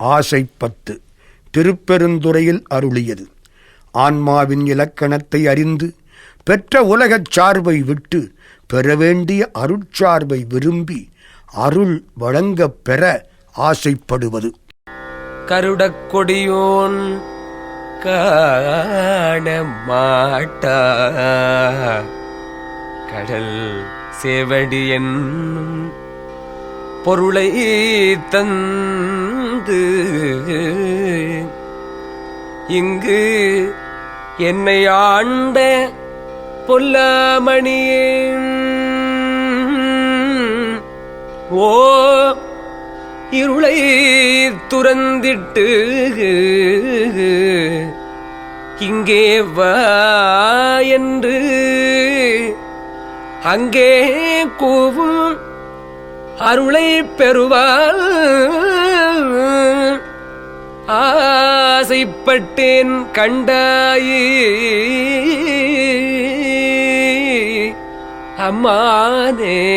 ஆசைப்பத்து திருப்பெருந்துறையில் அருளியது. ஆன்மாவின் இலக்கணத்தை அறிந்து பெற்ற உலகச் சார்பை விட்டு பெற வேண்டிய அருட்சார்பை விரும்பி அருள் வழங்கப் பெற ஆசைப்படுவது. கருடக்கொடியோன் காண மாட்டா. கடல் சேவடி என்னும் பொருளை தந்து இங்கு என்னை ஆண்ட பொல்லாமணியே. ஓ இருளை துறந்திட்டு இங்கே வா என்று அங்கே கூவும் அருளை பெறுவாள். ஆசைப்பட்டேன் கண்டாயே. அம்மானே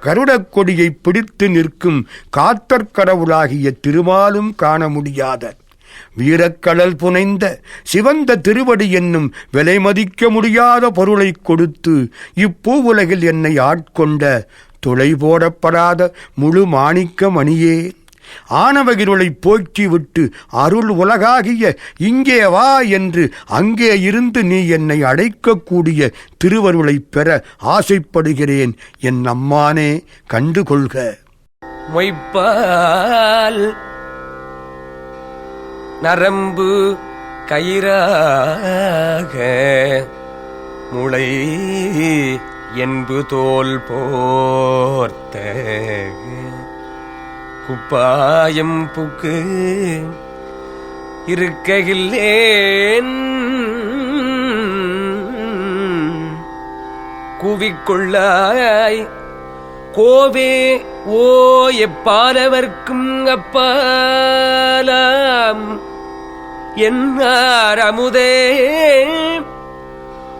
கருடக் கொடியை பிடித்து நிற்கும் காத்தற்கடவுளாகிய திருமாலும் காண முடியாத வீரக்கடல் புனைந்த சிவந்த திருவடி என்னும் விலை மதிக்க முடியாத பொருளைக் கொடுத்து இப்பூவுலகில் என்னை ஆட்கொண்ட துளை போடப்படாத முழு மாணிக்க மணியே. ஆணவகிருளை போக்கிவிட்டு அருள் உலகாகிய இங்கே வா என்று அங்கே இருந்து நீ என்னை அழைக்கக்கூடிய திருவருளைப் பெற ஆசைப்படுகிறேன். என் அம்மானே கண்டுகொள்க. மொய்ப்பால் நரம்பு கயிறாக முளை என்பு தோல் போர்த்த குப்பாயம் புக்கு இருக்கையில்லேன் கூவிக்கொள்ளாய். கோவே ஓ எப்பாலவர்க்கும் அப்பாலாம். என்னார் அமுதே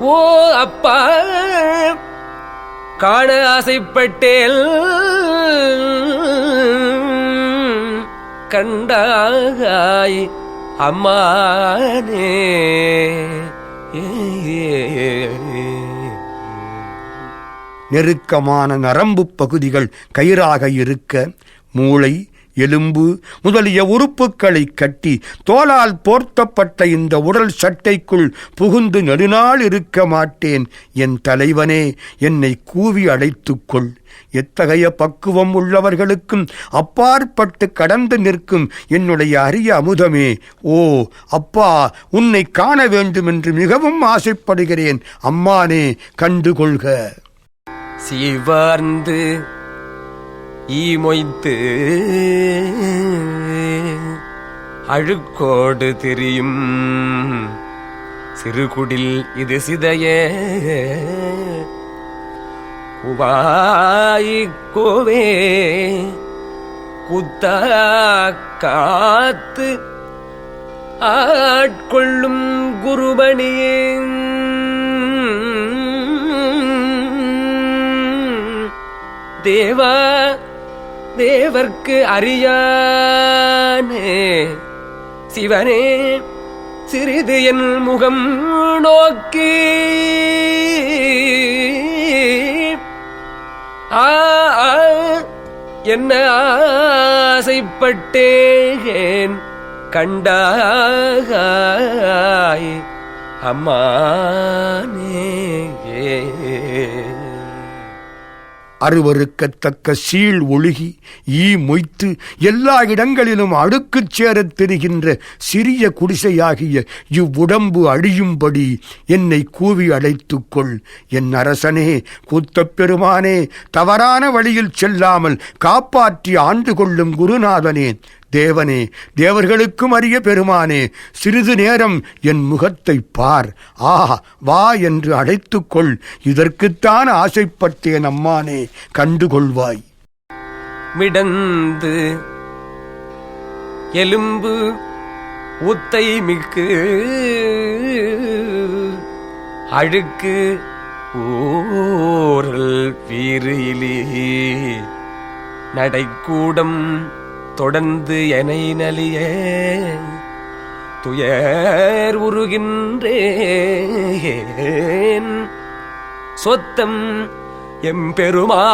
ஓ அப்பா காண ஆசைப்பட்டேல். கண்டாய் அம்மானே. நெருக்கமான நரம்புப் பகுதிகள் கயிறாக இருக்க மூளை எலும்பு முதலிய உறுப்புக்களை கட்டி தோலால் போர்த்தப்பட்ட இந்த உடல் சட்டைக்குள் புகுந்து நெடுநாள் இருக்க மாட்டேன். என் தலைவனே என்னை கூவி அழைத்துக்கொள் எத்தகைய பக்குவம் உள்ளவர்களுக்கும் அப்பாற்பட்டு கடந்து நிற்கும் என்னுடைய அரிய அமுதமே. ஓ அப்பா உன்னை காண வேண்டுமென்று மிகவும் ஆசைப்படுகிறேன். அம்மானே கண்டுகொள்க. சீவார்ந்து ஈமொய்த்து அழுக்கோடு திரியும் சிறுகுடில் இது சிதையே. உவாய் குத்த காத்து ஆட்கொள்ளும் குருபணியே. தேவா தேவர்க்கு அறியானே. சிவனே சிறிது என் முகம் நோக்கி. ஆ என்ன ஆசைப்பட்டேன்? கண்டாய் அம்மானே அருவருக்கத்தக்க சீழ் ஒழுகி ஈ மொய்த்து எல்லா இடங்களிலும் அடுக்குச் சேரத் தெரிகின்ற சிறிய குடிசையாகிய இவ்வுடம்பு அழியும்படி என்னை கூவி அழைத்துக்கொள் என் அரசனே கூத்தப் பெருமானே தவறான வழியில் செல்லாமல் காப்பாற்றி ஆண்டு கொள்ளும் குருநாதனே தேவனே தேவர்களுக்கும் அரிய பெருமானே சிறிது நேரம் என் முகத்தை பார். ஆ வா என்று அழைத்துக்கொள். இதற்குத்தான் ஆசைப்பட்டேன் அம்மானே கண்டுகொள்வாய். மிடந்து எலும்பு உத்தை மிக்கு அழுக்கு ஓரல் வீரிலி நடைக்கூடம் தொடர்ந்து எனை நலிய துயர் உருகின்றேன். சொத்தம் எம்பெருமானே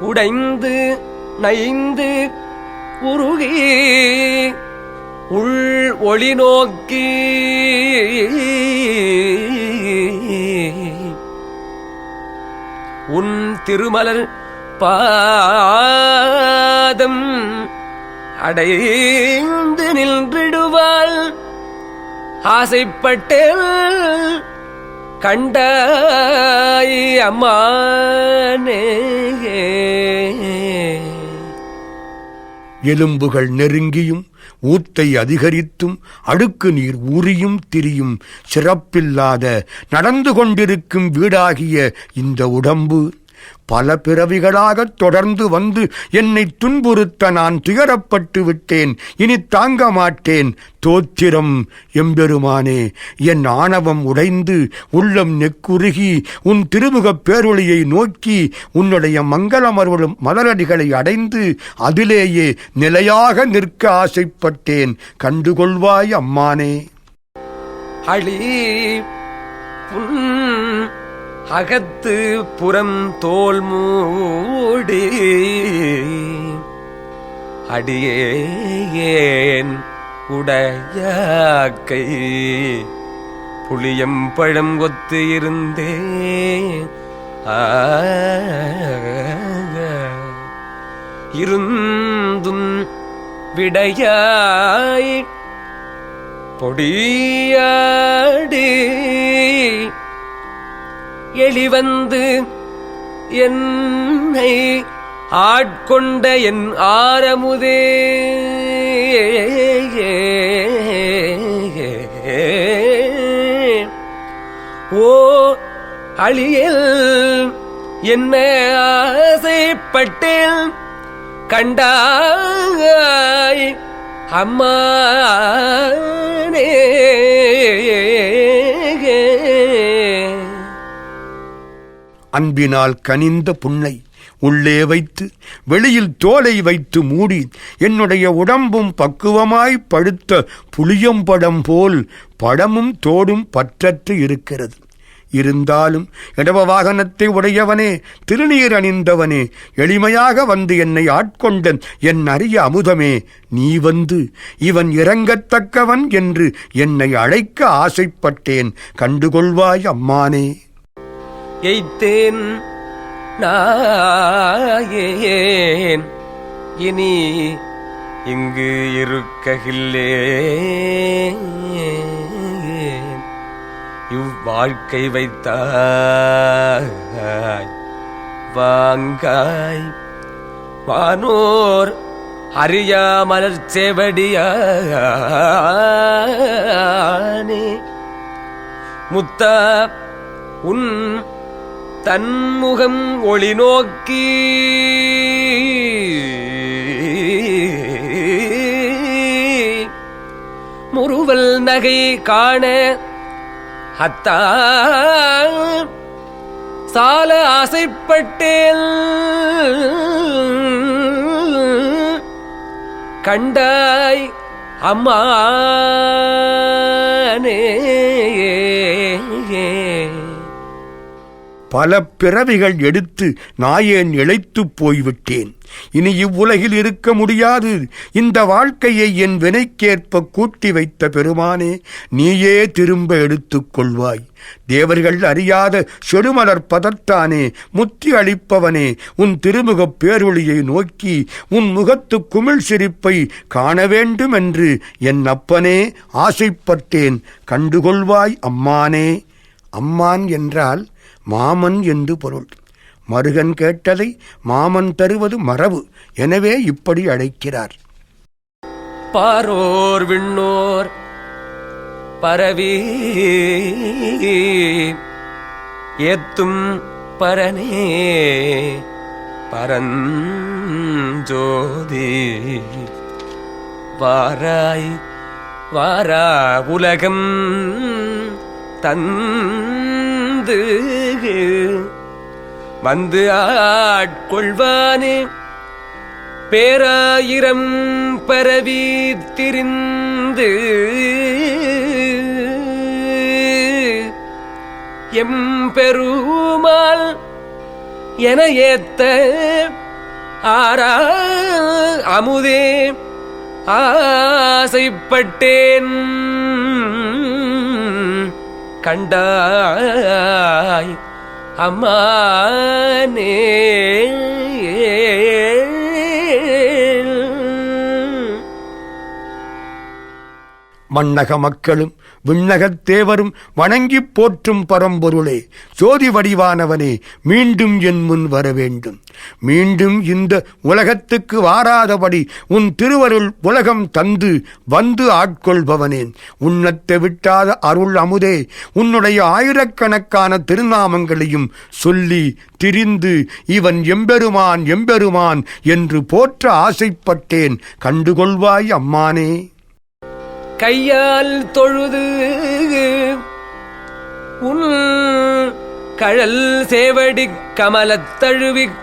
உடைந்து நைந்து உருகி உள் ஒளி நோக்கி உன் திருமலர் பாதம் அடைந்து நின்றிடுவாள். ஆசைப்பட்டேன் கண்டாய் அம்மானே எலும்புகள் நெருங்கியும் ஊத்தை அதிகரித்தும் அடுக்கு நீர் உரியும் திரியும் சிறப்பில்லாத நடந்து கொண்டிருக்கும் வீடாகிய இந்த உடம்பு பல பிறவிகளாகத் தொடர்ந்து வந்து என்னை துன்புறுத்த நான் துயரப்பட்டு விட்டேன். இனி தாங்க மாட்டேன். தோத்திரம் எம்பெருமானே என் ஆணவம் உடைந்து உள்ளம் நெக்குருகி உன் திருமுகப் பேரொளியை நோக்கி உன்னுடைய மங்களமருளும் மலரடிகளை அடைந்து அதிலேயே நிலையாக நிற்க ஆசைப்பட்டேன். கண்டுகொள்வாய் அம்மானே. அழி அகத்து புறம் தோல் மூடி. அடியேன் உடையாக்கை? புளியம் பழம் ஒத்து இருந்தே. இருந்தும் விடையாய். பொடியாடி. எளிவந்து என்னை ஆட்கொண்ட என் ஆரமுதே. ஓ அழியல் என்ன ஆசைப்பட்டேன்? கண்டாய் அம்மானே. அன்பினால் கனிந்த புண்ணை உள்ளே வைத்து வெளியில் தோலை வைத்து மூடி என்னுடைய உடம்பும் பக்குவமாய் படுத்த புளியம்படம் போல் படமும் தோடும் பற்றற்று இருக்கிறது. இருந்தாலும் இடவ வாகனத்தை உடையவனே திருநீர் அணிந்தவனே எளிமையாக வந்து என்னை ஆட்கொண்ட என் அரிய அமுதமே நீ வந்து இவன் இறங்கத்தக்கவன் என்று என்னை அழைக்க ஆசைப்பட்டேன். கண்டுகொள்வாய் அம்மானே. எய்த்தேன் நாயேன். இனி இங்கு இருக்ககில்லே இவ்வாழ்க்கை வைத்தாய் வாங்காய். வானோர் அறியாமலர் செவடியானே. முத்தா உன் தன்முகம் ஒளி நோக்கி. முறுவல் நகை காண அத்தா சால ஆசைப்பட்டேன் கண்டாய் அம்மானே. பல பிறவிகள் எடுத்து நாயேன் இழைத்துப் போய்விட்டேன். இனி இவ்வுலகில் இருக்க முடியாது. இந்த வாழ்க்கையை என் வினைக்கேற்ப கூட்டி வைத்த பெருமானே நீயே திரும்ப எடுத்துக் கொள்வாய். தேவர்கள் அறியாத செடுமலர் பதத்தானே முத்தி அளிப்பவனே உன் திருமுகப் பேரொளியை நோக்கி உன் முகத்து குமிழ் சிரிப்பை காண வேண்டும் என்று என் அப்பனே ஆசைப்பட்டேன். கண்டுகொள்வாய் அம்மானே. அம்மான் என்றால் மாமன் என்று பொருள். மருகன் கேட்டதை மாமன் தருவது மரபு. எனவே இப்படி அழைக்கிறார். பாரோர் விண்ணோர் பரவி ஏத்தும் பரனே பரஞ்சோதி. வாராய் வாரா உலகம் தன் வந்து ஆட்கொள்வானே. பேராயிரம் பரவி திரிந்து எம்பெருமாள் என ஏத்த ஆரா அமுதே ஆசைப்பட்டேன். கண்டாய். அம்மானே. மண்ணக மக்களும் விண்ணகத் தேவரும் வணங்கிப் போற்றும் பரம்பொருளே ஜோதி வடிவானவனே மீண்டும் என் முன் வர வேண்டும். மீண்டும் இந்த உலகத்துக்கு வாராதபடி உன் திருவருள் உலகம் தந்து வந்து ஆட்கொள்பவனேன் உன்னத்தை விட்டாத அருள் அமுதே உன்னுடைய ஆயிரக்கணக்கான திருநாமங்களையும் சொல்லி திரிந்து இவன் எம்பெருமான் எம்பெருமான் என்று போற்ற ஆசைப்பட்டேன். கண்டுகொள்வாய் அம்மானே. கையால் தொழுது உன் கழல் சேவடி கமலத் தழுவிக்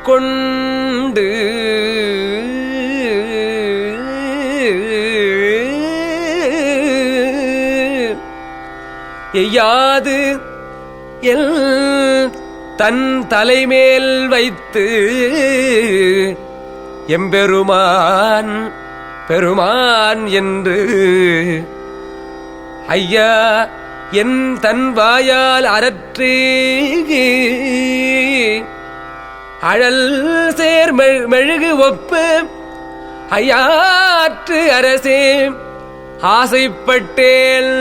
எய்யாது எல் தன் தலைமேல் வைத்து எம்பெருமான் பெருமான் என்று. ஐயா என் தன் வாயால் அறற்றி அழல் சேர் மெழுகு ஒப்பு ஐயாற்று அரசே. ஆசைப்பட்டேல்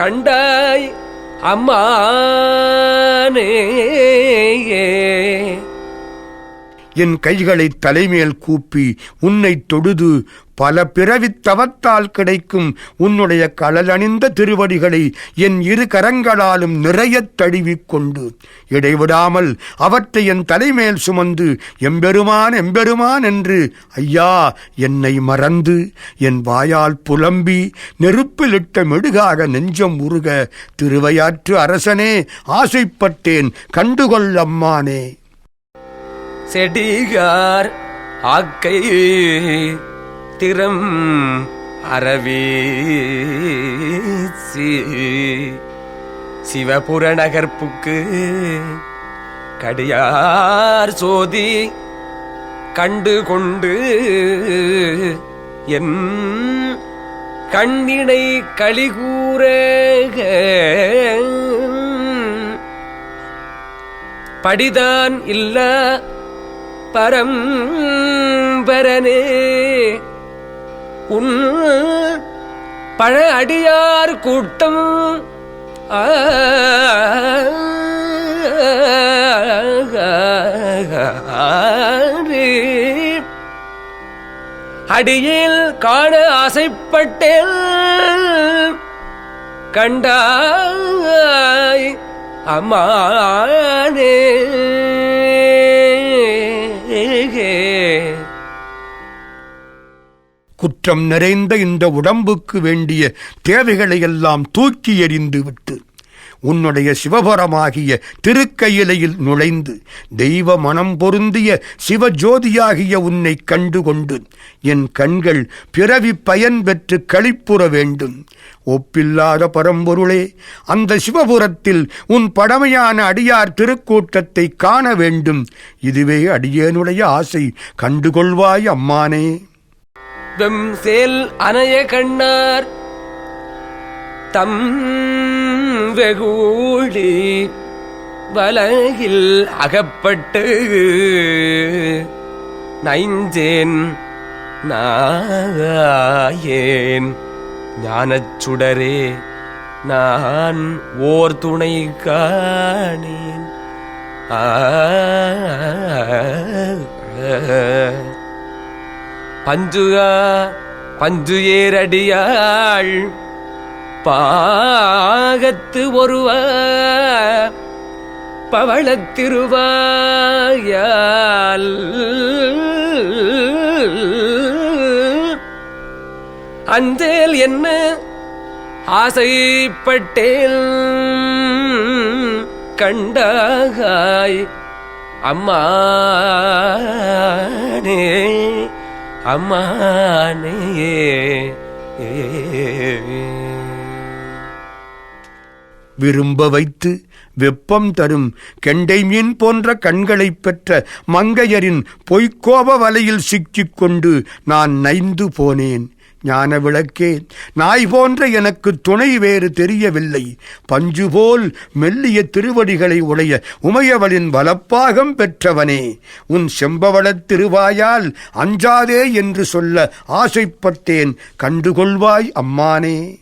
கண்டாய் அம்மானே என் கைகளை தலைமேல் கூப்பி உன்னை தொழுது பல பிறவித் தவத்தால் கிடைக்கும் உன்னுடைய கடலணிந்த திருவடிகளை என் இரு கரங்களாலும் நிறையத் தழுவிக்கொண்டு இடைவிடாமல் அவற்றை என் தலைமேல் சுமந்து எம்பெருமான் எம்பெருமான் என்று ஐயா என்னை மறந்து என் வாயால் புலம்பி நெருப்பிலிட்ட மெடுகாக நெஞ்சம் உருக திருவையாற்று அரசனே ஆசைப்பட்டேன் கண்டுகொள்ளம்மானே செடிகார் ஆக்கை திறம் அரவீசி சிவபுர நகர்ப்புக்கு கடியார் சோதி கண்டு கொண்டு என் கண்ணினை களிகூற படிதான் இல்ல பரம் பரனே உன் பழ அடியார் கூட்டம் அடியில் காண ஆசைப்பட்டேன் கண்டாய் அம்மானே. குற்றம் நிறைந்த இந்த உடம்புக்கு வேண்டிய தேவைகளை எல்லாம் தூக்கி எறிந்து விட்டு உன்னுடைய சிவபரமாகிய திருக்கையிலையில் நுழைந்து தெய்வ மனம் பொருந்திய சிவஜோதியாகிய உன்னை கண்டுகொண்டு என் கண்கள் பிறவி பயன் பெற்று களிப்புற வேண்டும். ஒப்பில்லாத பரம்பொருளே அந்த சிவபுரத்தில் உன் படமையான அடியார் திருக்கூட்டத்தை காண வேண்டும். இதுவே அடியேனுடைய ஆசை. கண்டுகொள்வாய் அம்மானே. வெம் சேல் அனைய கண்ணார் தம் வெகூடி வலகில் அகப்பட்டு நைஞ்சேன் நாயேன் ஞானச் சுடரே நான் ஓர் துணை காணேன். பஞ்சுகா பஞ்சு ஏரடியாள் பாகத்து ஒருவ பவளத்திருவாயால் அஞ்சேல் என்ன? ஆசைப்பட்டேன் கண்டாகாய். அம்மானே அம்மானே. விரும்ப வைத்து வெப்பம் தரும் கெண்டை மீன் போன்ற கண்களைப் பெற்ற மங்கையரின் பொய்க்கோப வலையில் சிக்கிக் கொண்டு நான் நைந்து போனேன். ஞான விளக்கே நாய் போன்ற எனக்கு துணை வேறு தெரியவில்லை. பஞ்சு போல் மெல்லிய திருவடிகளை உடைய உமையவளின் வலப்பாகம் பெற்றவனே. உன் செம்பவளத் திருவாயால் அஞ்சாதே என்று சொல்ல ஆசைப்பட்டேன். கண்டுகொள்வாய் அம்மானே.